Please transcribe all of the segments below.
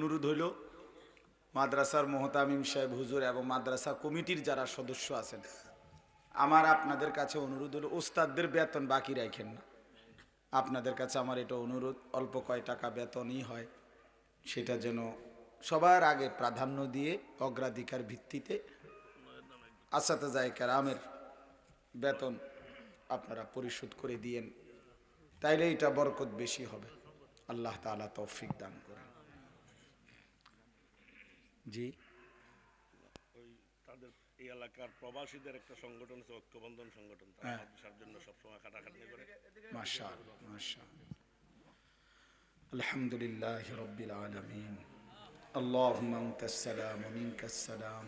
অনুরোধ হইল, মাদ্রাসার মোহতামিম সাহেব হুজুর এবং মাদ্রাসা কমিটির যারা সদস্য আছেন, আমার আপনাদের কাছে অনুরোধ হলো ওস্তাদদের বেতন বাকি রাখেন না। আপনাদের কাছে আমার এটা অনুরোধ, অল্প কয় টাকা বেতনই হয়, সেটা যেন সবার আগে প্রাধান্য দিয়ে অগ্রাধিকার ভিত্তিতে আসাতে যায় কারামের বেতন আপনারা পরিশোধ করে দিয়েন, তাইলে এটা বরকত বেশি হবে। আল্লাহ তাআলা তৌফিক দান জি ওই তাদের এই এলাকার প্রবাসীদের একটা সংগঠন আছে ঐক্যবন্ধন সংগঠন তারা হ্যাঁ। মাদ্রাসার জন্য সবসময় খাটাখাটি করে মাশা মাশা الحمد لله رب العالمين اللهم انت السلام ومنك السلام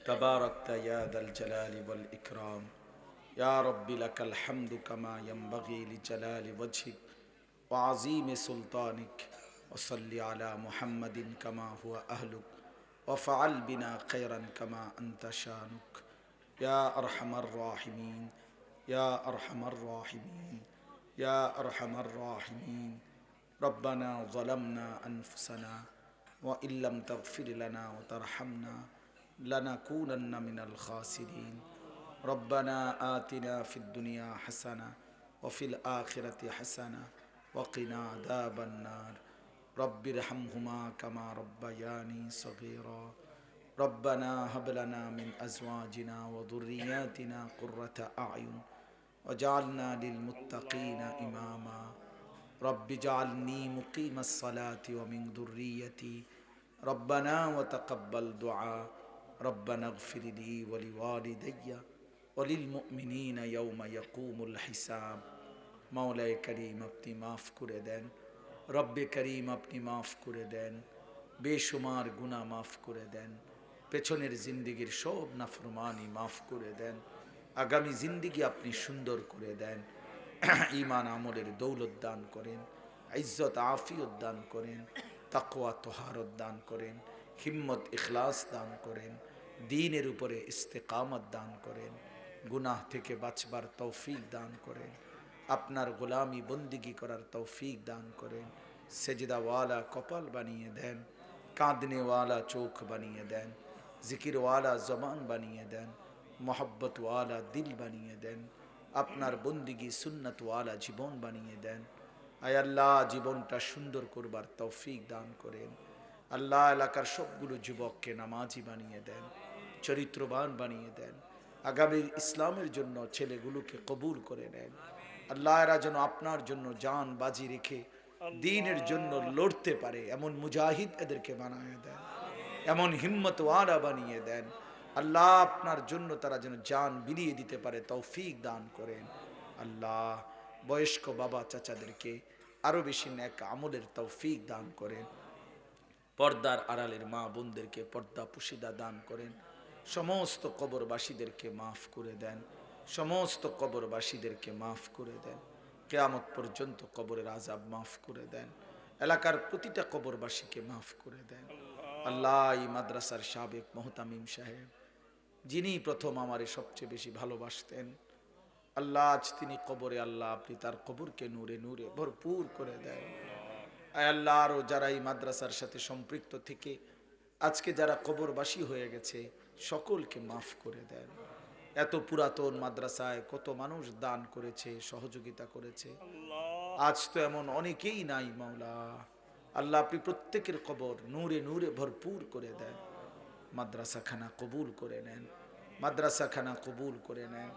تباركت يا ذا الجلال والاكرام يا رب لك الحمد كما ينبغي لجلال وجهك وعظيم سلطانك وصل على محمد كما هو أهلك وفعل بنا خيرا كما أنت شانك. يا أرحم الراحمين يا أرحم الراحمين يا أرحم الراحمين. ربنا ظلمنا أنفسنا وإن لم تغفر لنا وترحمنا لنكونن من الخاسرين. ربنا آتنا في الدنيا حسنة وفي الآخرة حسنة وقنا عذاب النار. رب ارحمهما كما ربياني صغيرا ربنا هب لنا من أزواجنا وذرياتنا قرة أعين وجعلنا للمتقين إماما رب اجعلني مقيم الصلاة ومن ذريتي ربنا وتقبل دعاء ربنا اغفر لي ولوالدي وللمؤمنين يوم يقوم الحساب মাওলায় করিম আপনি মাফ করে দেন রব্বে করিম আপনি মাফ করে দেন, বেশুমার গুণা মাফ করে দেন, পেছনের জিন্দিগির সব নাফরমানি মাফ করে দেন, আগামী জিন্দিগি আপনি সুন্দর করে দেন ইমান আমলের দৌলত দান করেন, ইজ্জত আফিয়ত দান করেন, তাকওয়া তোহারত দান করেন, হিম্মত ইখলাস দান করেন, দিনের উপরে ইস্তেকামত দান করেন, গুনাহ থেকে বাঁচবার তৌফিক দান করেন। আপনার গোলামি বন্দিগি করার তৌফিক দান করেন। সেজদাওয়ালা কপাল বানিয়ে দেন, কাঁদনেওয়ালা চোখ বানিয়ে দেন, জিকিরওয়ালা জবান বানিয়ে দেন, মোহব্বতওয়ালা দিল বানিয়ে দেন, আপনার বন্দিগি সুন্নতওয়ালা জীবন বানিয়ে দেন। আয় আল্লাহ, জীবনটা সুন্দর করবার তৌফিক দান করেন। আল্লাহ এলাকার সবগুলো যুবককে নামাজি বানিয়ে দেন, চরিত্রবান বানিয়ে দেন। আগামীর ইসলামের জন্য ছেলেগুলোকে কবুল করে নেন। আল্লাহ এরা যেন আপনার জন্য জান বাজি রেখে দিনের জন্য লড়তে পারে এমন মুজাহিদ এদেরকে বানায় দেন এমন হিম্মত ওয়ারা বানিয়ে দেন। আল্লাহ আপনার জন্য তারা যেন জান বিলিয়ে দিতে পারে তৌফিক দান করেন। আল্লাহ বয়স্ক বাবা চাচাদেরকে আরও বেশি ন্যাক আমলের তৌফিক দান করেন। পর্দার আড়ালের মা বোনদেরকে পর্দা পুশিদা দান করেন। সমস্ত কবরবাসীদেরকে মাফ করে দেন। সমস্ত কবরবাসীদেরকে মাফ করে দেন। কেয়ামত পর্যন্ত কবরের আজাব মাফ করে দেন। এলাকার প্রতিটা কবরবাসীকে মাফ করে দেন। আল্লাহ। মাদ্রাসার সাবেক মোহতামিম সাহেব যিনি প্রথম আমারে সবচেয়ে বেশি ভালোবাসতেন আল্লাহ আজ তিনি কবরে আল্লাহ আপনি তার কবরকে নূরে নূরে ভরপুর করে দেন। আল্লাহ। আরও যারা এই মাদ্রাসার সাথে সম্পৃক্ত থেকে আজকে যারা কবরবাসী হয়ে গেছে সকলকে মাফ করে দেন। এত পুরাতন মাদ্রাসায় কত মানুষ দান করেছে সহযোগিতা করেছে। আজ তো এমন অনেকেই নাই মাওলা। আল্লাহ আপনি প্রত্যেকের কবর নূরে নূরে ভরপুর করে দেন। মাদ্রাসাখানা কবুল করে নেন। মাদ্রাসাখানা কবুল করে নেন।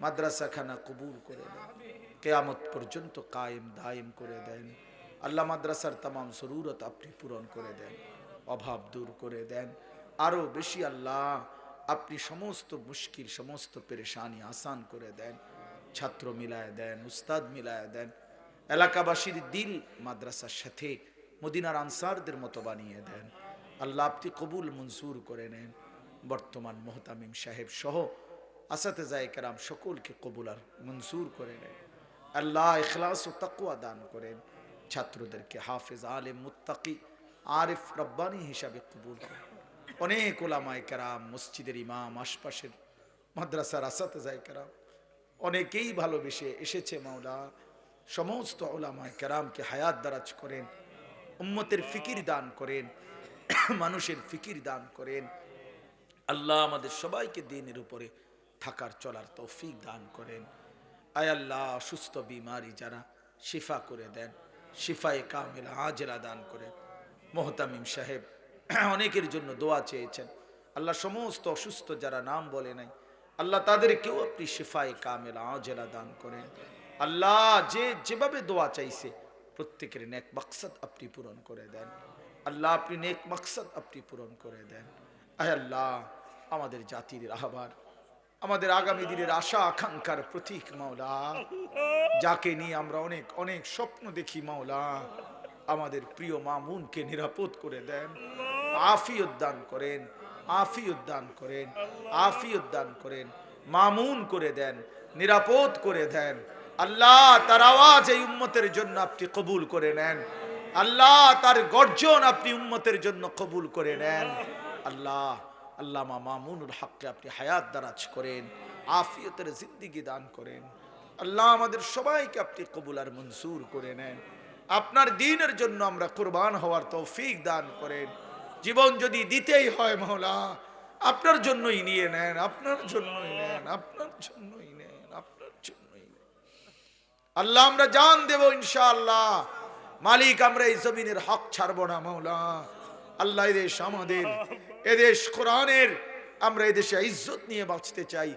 মাদ্রাসাখানা কবুল করে নেন। কেয়ামত পর্যন্ত কায়েম দায়েম করে দেন। আল্লাহ মাদ্রাসার তামাম সরুরত আপনি পূরণ করে দেন। অভাব দূর করে দেন। আরও বেশি আল্লাহ আপনি সমস্ত মুশকিল, সমস্ত পেরেশানি আসান করে দেন, ছাত্র মিলায় দেন, উস্তাদ মিলায় দেন, এলাকাবাসীর দিল মাদ্রাসার সাথে মদিনার আনসারদের মতো বানিয়ে দেন। আল্লাহ আপনি কবুল মনসুর করে নেন। বর্তমান মোহতামিম সাহেব সহ আসাতে যায় সকলকে কবুল আর মনসুর করে নেন। আল্লাহ ইখলাস ও তাকুয়া দান করেন। ছাত্রদেরকে হাফেজ, আলেম, মুত্তাকি, আরিফ, রব্বানি হিসাবে কবুল করেন। অনেক ওলামায় কেরাম, মসজিদের ইমাম, আশপাশের মাদ্রাসার আসাতে যায় কেরাম, অনেকেই ভালোবেসে এসেছে মাওলা। সমস্ত ওলামায় কেরামকে হায়াত দারাজ করেন, উম্মতের ফিকির দান করেন, মানুষের ফিকির দান করেন। আল্লাহ আমাদের সবাইকে দিনের উপরে থাকার চলার তৌফিক দান করেন। আয় আল্লাহ, সুস্থ বিমারি যারা শিফা করে দেন, শিফায়ে কামেলা আজরা দান করেন। মোহতামিম সাহেব অনেকের জন্য দোয়া চেয়েছেন। আল্লাহ সমস্ত অসুস্থ যারা নাম বলে নাই, আল্লাহ তাদেরকেও আপনি শিফায়ে কামেলা আজরা দান করেন। আল্লাহ যে যেভাবে দোয়া চাইছে, প্রত্যেকের নেক মাকসাদ আপনি পূরণ করে দেন। আল্লাহ আপনি নেক মাকসাদ আপনি পূরণ করে দেন। আয় আল্লাহ, আমাদের জাতির আহ্বান, আমাদের আগামী দিনের আশা আকাঙ্ক্ষার প্রতীক মাওলা। যাকে নিয়ে আমরা অনেক অনেক স্বপ্ন দেখি মাওলা, আমাদের প্রিয় মামুনকে নিরাপদ করে দেন। আফিয়ত দান করেন, আফিয়ত উদ্যান করেন, আফিয়ত দান করেন, মামুন করে দেন, নিরাপদ করে দেন। আল্লাহ তার আওয়াজ এই উম্মতের জন্য আপনি কবুল করে নেন। আল্লাহ তার গর্জন আপনি উম্মতের জন্য কবুল করে নেন। আল্লাহ আল্লামা মামুনুল হককে আপনি হায়াত দারাজ করেন, আফিয়তের জিন্দিগি দান করেন। আল্লাহ আমাদের সবাইকে আপনি কবুল আর মনসুর করে নেন। আপনার দিনের জন্য আমরা কোরবান হওয়ার তৌফিক দান করেন। জীবন যদি দিতেই হয় মহলা, আপনার জন্যই নিয়ে নেন, আপনার জন্যই নেন, আপনার জন্যই নেন, আপনার জন্যই নেন। আল্লাহ, আমরা জান দেব ইনশাআল্লাহ। মালিক, আমরা এই জমিনের হক ছাড়বো না মৌলা আল্লাহ এদেশ আমাদের, এদেশ কোরআনের, আমরা এদেশে ইজ্জত নিয়ে বাঁচতে চাই,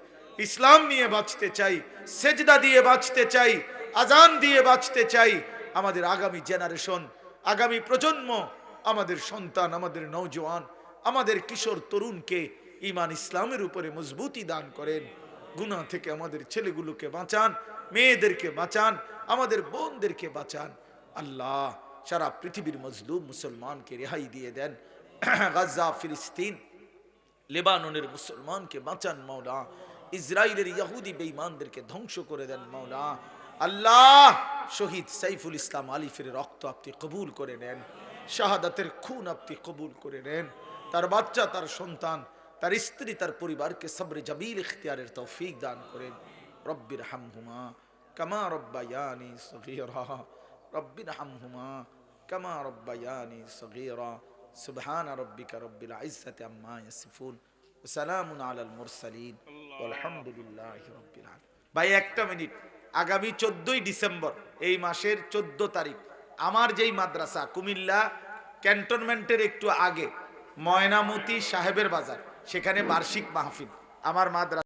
ইসলাম নিয়ে বাঁচতে চাই, সেজদা দিয়ে বাঁচতে চাই আজান দিয়ে বাঁচতে চাই। আমাদের আগামী জেনারেশন আগামী প্রজন্ম আমাদের সন্তান, আমাদের নৌজওয়ান আমাদের কিশোর তরুণকে ইমান ইসলামের উপরে মজবুতি দান করেন। গুনাহ থেকে আমাদের ছেলেগুলোকে বাঁচান, মেয়েদেরকে বাঁচান, আমাদের বোনদেরকে বাঁচান। আল্লাহ সারা পৃথিবীর মজলুম মুসলমানকে রেহাই দিয়ে দেন। গাজা, ফিলিস্তিন, লেবাননের মুসলমানকে বাঁচান মাওলা। ইসরায়েলের ইয়াহুদি বেঈমানদেরকে ধ্বংস করে দেন মাওলা। আল্লাহ শহীদ সাইফুল ইসলাম আলিফের রক্ত আপনি কবুল করে নেন। শাহাদাতের খুন আপনি কবুল করে নেন। তার বাচ্চা, তার সন্তান, তার স্ত্রী, তার পরিবারকে সবরে জামিল ইখতিয়ারের তৌফিক দান করেন। রব্বির হামহুমা কামা রব্বায়ানি সগীরা। রব্বির হামহুমা কামা রব্বায়ানি সগীরা। সুবহান রব্বিকা রব্বিল ইজ্জাতি আম্মা ইয়াসিফুন। ওয়াসালামুন আলাল মুরসালিন। আলহামদুলিল্লাহি রাব্বিল আলামিন। ভাই, একটা মিনিট। আগামী চোদ্দই ডিসেম্বর, এই মাসের চোদ্দ তারিখ। আমার যেই মাদ্রাসা, কুমিল্লা ক্যান্টনমেন্টের একটু আগে, ময়নামতি সাহেবের বাজার, সেখানে বার্ষিক মাহফিল। আমার মাদ্রাসা